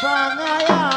爽啊呀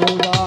Goda.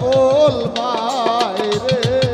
বলবাই রে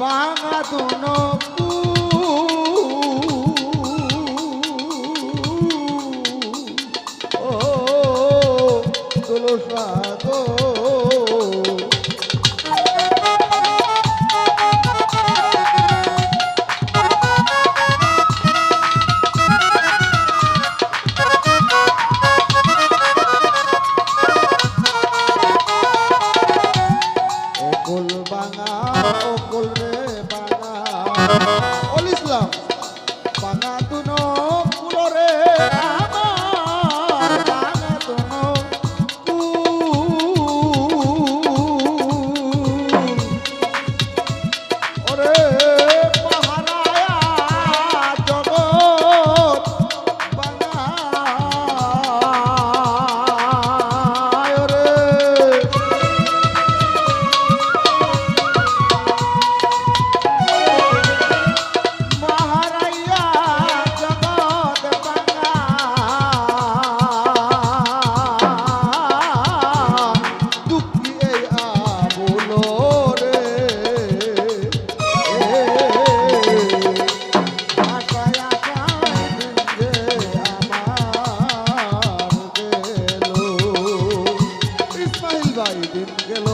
বাঙা দুন যাই দিন গেল